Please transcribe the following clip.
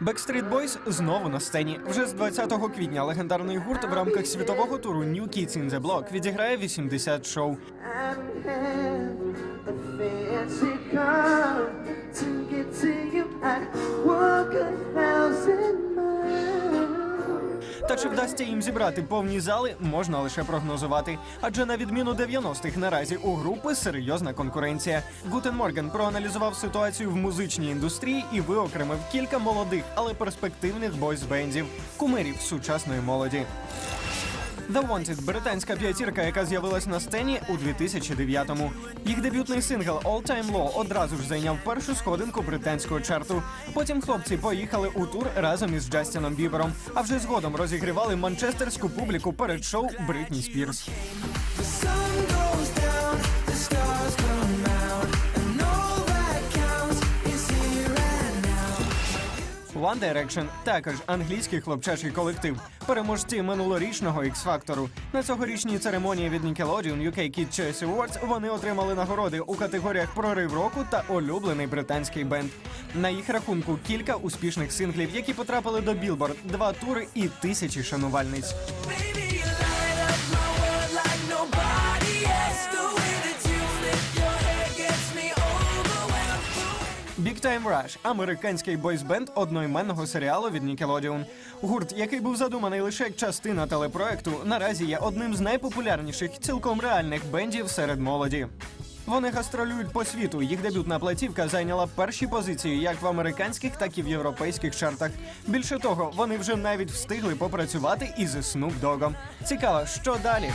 Backstreet Boys знову на сцені. Вже з 20 квітня легендарний гурт в рамках світового туру New Kids in the Block відіграє 80 шоу. Чи вдасться їм зібрати повні зали, можна лише прогнозувати. Адже на відміну 90-х наразі у групи серйозна конкуренція. Гутен Морген проаналізував ситуацію в музичній індустрії і виокремив кілька молодих, але перспективних бойсбендів, кумирів сучасної молоді. The Wanted – британська п'ятірка, яка з'явилась на сцені у 2009-му. Їх дебютний сингл All Time Low одразу ж зайняв першу сходинку британського чарту. Потім хлопці поїхали у тур разом із Джастіном Бібером, а вже згодом розігрівали манчестерську публіку перед шоу Бритні Спірс. One Direction – також англійський хлопчачий колектив, переможці минулорічного X-Factor. На цьогорічній церемонії від Nickelodeon UK Kid Choice Awards вони отримали нагороди у категоріях прорив року та улюблений британський бенд. На їх рахунку кілька успішних синглів, які потрапили до Білборд, два тури і тисячі шанувальниць. Time Rush – американський бойсбенд одноіменного серіалу від Nickelodeon. Гурт, який був задуманий лише як частина телепроекту, наразі є одним з найпопулярніших цілком реальних бендів серед молоді. Вони гастролюють по світу. Їх дебютна платівка зайняла перші позиції як в американських, так і в європейських чартах. Більше того, вони вже навіть встигли попрацювати із Snoop Doggом. Цікаво, що далі?